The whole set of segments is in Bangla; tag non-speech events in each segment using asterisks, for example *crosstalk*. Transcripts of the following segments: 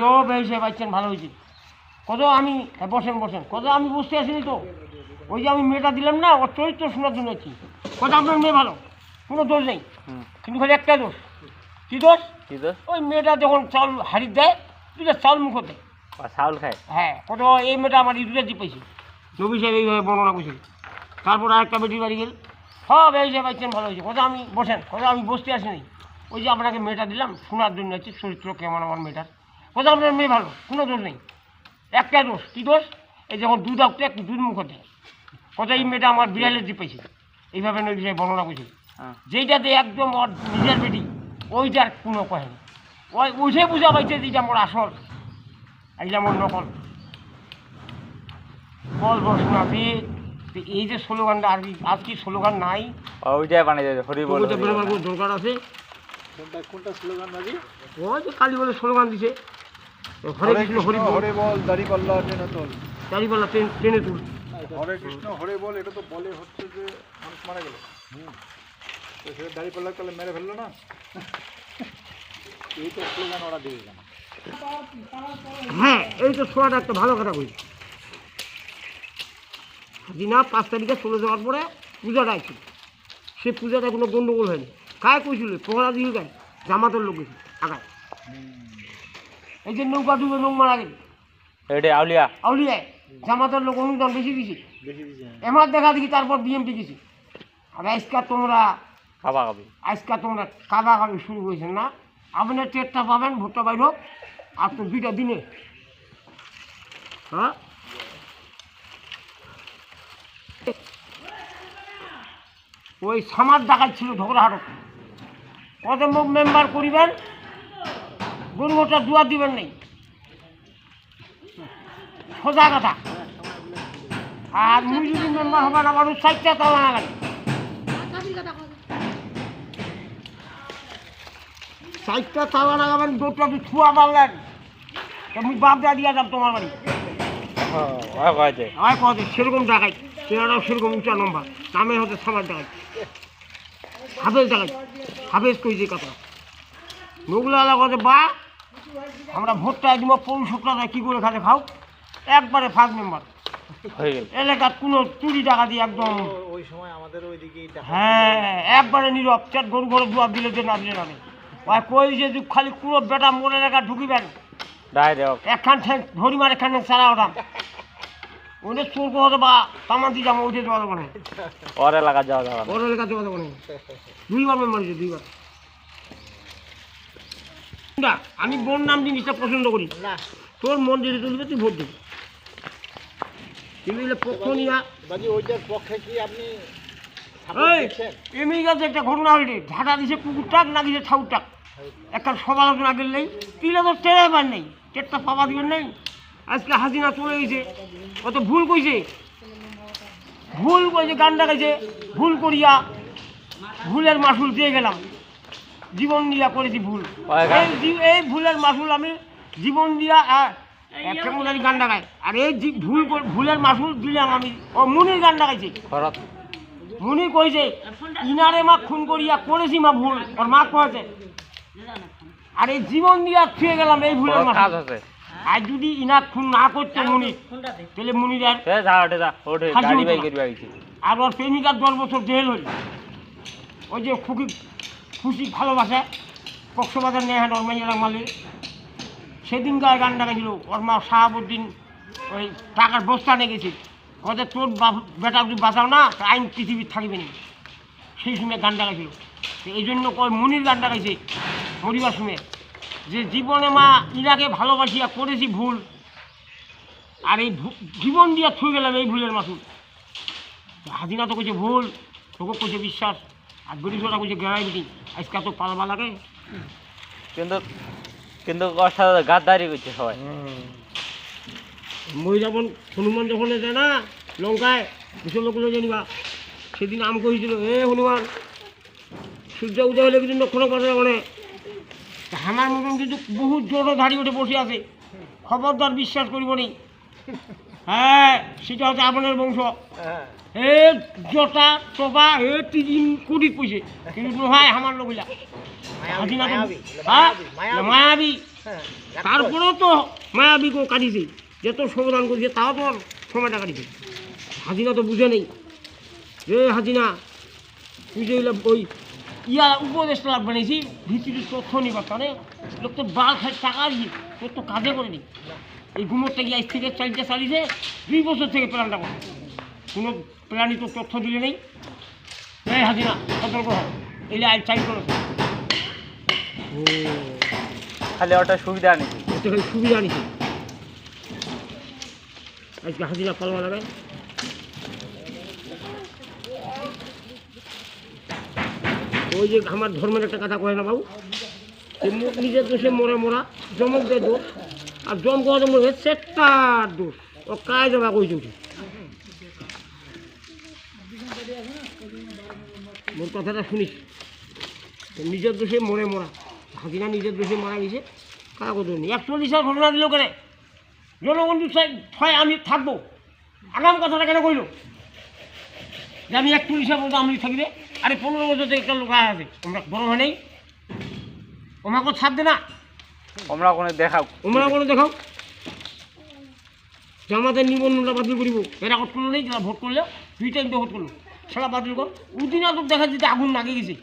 ও বেশে পাচ্ছেন ভালো হয়েছে। কত আমি হ্যাঁ, বসেন বসেন। কত আমি বুঝতে আসিনি তো? ওই যে আমি মেয়েটা দিলাম না ওর চরিত্র শোনার জন্য আছি। কত আপনার মেয়ে ভালো? কোনো দোষ নেই। কিন্তু খালি একটা দোষ। কী দোষ? কি তো ওই মেয়েটা যখন চাউল হারিয়ে দেয় দুটা চাউল মুখ দেয়। চাউল খায়? হ্যাঁ কত এই মেয়েটা আমার ইঁদুরে জিপাইছে নবী সাহেব এইভাবে বর্ণনা করছিল তারপর আরেকটা বেটির বাড়ি গেল। সব এই যে পাইছেন ভালো হয়েছে। কথা আমি বসেন কথা আমি বসতে আসিনি। ওই যে আপনাকে মেয়েটা দিলাম শোনার জন্য আছি চরিত্র কেমন আমার মেয়েটার। কথা আপনার মেয়ে ভালো কোনো দোষ নেই। একটা দোষ কী দোষ? এই যখন দুধ আসতে একটু দুধ মুখ দেয় কথা এই মেয়েটা আমার বিড়ালের জিপাইছে এইভাবে নবী সাহেব বর্ণনা করছিল যেইটা যেইটাতে একদম ওর নিজের বেটি ওইটার কোনো কহেনি ওই বুঝে বুঝা পাইছে যে এটা মোর আসল। এইটা আমার নকল। বল বসনাথে এই যে স্লোগানটা আর কি আজ কি স্লোগান নাই? ওইটাই বানিয়ে দেবে হরি বল ওইটা বেরোবার কোনো ওই যে কালী বলে স্লোগান দিছে। হরে কৃষ্ণ হরি হরে বল তোল। ট্রেন ট্রেনে তুল। হরে কৃষ্ণ হরে বল এটা তো বলে হচ্ছে যে মানুষ মারা গেল। হুম। তো মেরে ফেলল না? এই তো স্লোগান ওরা দিয়ে কেন হ্যাঁ এই তো ছোঁয়াটা একটা ভালো কথা কইছি হাজিনা পাঁচ তারিখে চলে যাওয়ার পরে পূজাটা আছে। সে পূজাটা কোনো গণ্ডগোল হয়নি। কায় কইছিল? পোহরা দিয়ে গায় জামাতের লোক গেছে। আগায়। এই যে নৌকা ডুবে নৌ মারা গেছে। এটা আউলিয়া। আউলিয়ায়। জামাতের লোক অনুদান বেশি দিছে। বেশি এমার দেখা দেখি তারপর বিএমপি গেছি। আর আজকা তোমরা খাবা খাবি। আজকা তোমরা কাদা কাবি শুরু করেছেন না? আপনি টেটটা পাবেন ভোটটা বাইর হোক আর তো দুইটা দিনে। হ্যাঁ? ওই সামার ডাকাত ছিল ঝগড়াহাট কত মেম্বার করিবেন গরু ভোটার দুয়ার দিবেন নেই। সোজা কথা। আর মুই যদি মেম্বার হবেন আমার চারটা তালা লাগান চারটা তালা লাগাবেন দুটো তুই ছুয়া মারলেন? আমি বাপ দা দিয়া যাব তোমার বাড়ি। কয়েছে আমার কথা সেরকম ডাকাই সেরকম উঁচা নম্বর নামে হতে সামার ডাকাই হাফেজ ডাকাই হাফেজ কইছে কথা নগুলা কথা বা আমরা ভোটটা দিব পৌষ শুক্লা কী করে খাতে খাও? একবারে ফার্স্ট মেম্বার এলাকার কোনো চুরি টাকা দিয়ে একদম ওই সময় আমাদের ওইদিকেই হ্যাঁ একবারে নীরব। চার গরু ঘরে দুয়ার দিলে যে না দিলে না। ওই কই যে খালি কুড়ো বেটা মোড় এলাকা ঢুকিবেন? একখান ঠেক ধরি মারে এখানে চালা ওঠাম ওটা চোর কথা বা তামান দিয়ে যাব ওইটা দেওয়া যাব না। ওর এলাকা যাওয়া যাবে ওর এলাকা দেওয়া যাব না। দুইবার মেম্বার হয়েছে দুইবার। না, আমি বোন নাম জিনিসটা পছন্দ করি। না। তোর মন যেতে তুলবে তুই ভোট দিবি এগুলো পক্ষ নিয়া। বাজি ওইটার পক্ষে কি আপনি কাছে একটা ঘটনা হইলে ঝাঁটা দিছে কুকুরটাক না দিছে ঠাউরটাক একটা সমালোচনা করলেই তিলে তো টেরে পার নেই টেটটা পাবা দিবেন নেই। আজকে হাসিনা চলে গেছে। কত ভুল কইছে। ভুল কইছে গান ডাকাইছে। ভুল করিয়া ভুলের মাসুল দিয়ে গেলাম। জীবন দিয়া করেছি ভুল। এই ভুলের মাসুল আমি জীবন দিয়া একটা গান ডাকায় আর এই ভুল ভুলের মাসুল দিলাম আমি। ও মুনির গান ডাকাইছে। মুনি কইছে ইনারে মা খুন করিয়া করেছি মা ভুল। ওর মা কয়েছে। আর এই জীবন দিয়া ছুঁয়ে গেলাম এই ভুলের মাসুল। আর যদি ইনার খুন না করতো মুনি তাহলে মুনির আর যা ওঠে যা ওঠে গাড়ি বাই না। করবি আর ওর প্রেমিকার দশ বছর জেল হইল। ওই যে খুবই খুশি ভালোবাসে কক্সবাজার নেয় ওর মেয়েরা মালে। সেদিন গায়ে গান ডাকাইছিল ওর মা শাহাবুদ্দিন ওই টাকার বস্তা নিয়ে গেছে। ওদের তোর বেটা যদি বাঁচাও না আইন পৃথিবীর থাকবে না। সেই সময় গান ডাকাইছিল তো এই জন্য কয় মুনির গান ডাকাইছে মরিবার সময় যে জীবনে মা ইরাকে ভালোবাসিয়া করেছি ভুল আর এই জীবন দিয়া ছুঁয়ে গেলাম এই ভুলের মাসুল। হাজিনা তো কইছে ভুল তোকে কইছে বিশ্বাস আর ব্রিটিশরা কইছে গেড়াই বিটি আজকে তো পালবা লাগে? কিন্তু কিন্তু গাদ্দারি করছে সবাই। মই যখন হনুমান যখন যায় না লঙ্কায় দুশো লোক জানিবা সেদিন আম কইছিল এ হনুমান সূর্য উদয় হলে কিন্তু নক্ষণ করে? মানে আমার মতন কিন্তু বহুত জোরও ধাড়ি উঠে বসে আছে। খবরদার বিশ্বাস করিব নি। হ্যাঁ সেটা হচ্ছে আপনার বংশ। হ্যাঁ এ জটা টবা এ তিন কোটি পয়সে। কিন্তু নহয় আমার লোকগুলা মায়াবী, হ্যাঁ। মায়াবী তারপরেও তো মায়াবিকে কাটিছে। যত সমাধান করেছে তাও তো আর সময়টা কাটিছে। হাজিনা তো বুঝে নেই। রে হাজিনা তুই যে ওই ইয়া উপদেশটা বানিয়েছি ভিত্তিতে তথ্য নিবার তাহলে লোক তো বাল খাই টাকা দিয়ে তোর তো কাজে করেনি এই গুমরটা গিয়ে আজ থেকে চালটা চালিয়েছে দুই বছর থেকে প্ল্যানটা করে। কোনো প্ল্যানই তো তথ্য দিলে নেই। এই হাজিনা সতর্ক হয় এলে আজ চাই করে। খালি ওটা সুবিধা খালি সুবিধা নিছে আজকে হাজিরা পালবা। লাগে ওই যে আমার ধর্মের একটা কথা কয় না বাবু? যে মু- নিজের দোষে মরে মরা, জমক দেয় দোষ, আর জম কথা মরে সেটার দোষ। ও কায় যাবা কই চলছে মোর কথাটা শুনিস? নিজের দোষে মরে মরা। হাজিরা নিজের দোষে মারা গেছে কাগজ নেই একচল্লিশ সাল ঘটনা দিল কেন? জনগণ ছয় আমি থাকব। আগাম কথাটা কেন কইল? যে আমি একচল্লিশ পর্যন্ত আমি থাকবে আরে পনেরো বছর থেকে একটা লোক আছে। আমরা বড় হয় নেই? ওমাকে ছাড় দে না। তোমরা কোনো দেখাও। ওমরা করে দেখাও। জামাতের নিবন্ধনটা বাতিল করিব। এরা ভোট করল নেই যারা ভোট করলে দুই টাইম তো ভোট করল। সেটা বাতিল কর। উদিন তো দেখা যেতে আগুন লাগে গেছে।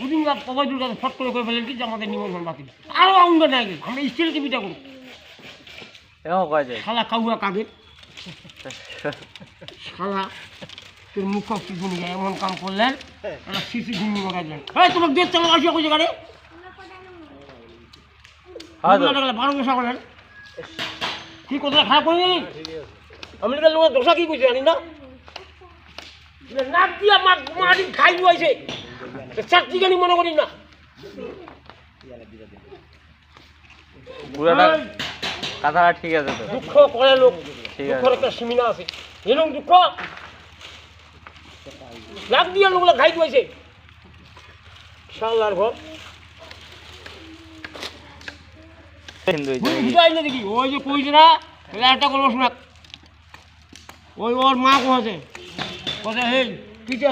উদিন পবাইদুর কাছে ফট করে করে ফেলেন কি জামাতের নিবন্ধন বাতিল। আরও আগুন না গেছে। আমরা স্টিল টিভিটা করব। এও কয় যায়? শালা কাউয়া কাদের? *laughs* শালা। তোর মুখ গুনি যায় এমন কাম করলেন একটা এই তোমাকে দেশ চালা আসিয়া কই জায়গায় হ্যাঁ তো। বসা করলেন কি কথা খারাপ করে লোকের দোষা কি কইছে জানি না? নাক দিয়া মাছ মারি খাই লুয়াইছে। চাকরি গানি মনে করি না। কথাটা ঠিক আছে তো। দুঃখ করে লোক দুঃখের আছে। একটা সীমিনা আছে। এরকম দুঃখ লাভ দিয়ে লোকগুলো খাই দিয়েছে শালার ঘর। দেখি। ওই যে কইছে না একটা করল শোনা ওই ওর মা কোথায় কোথায় হেই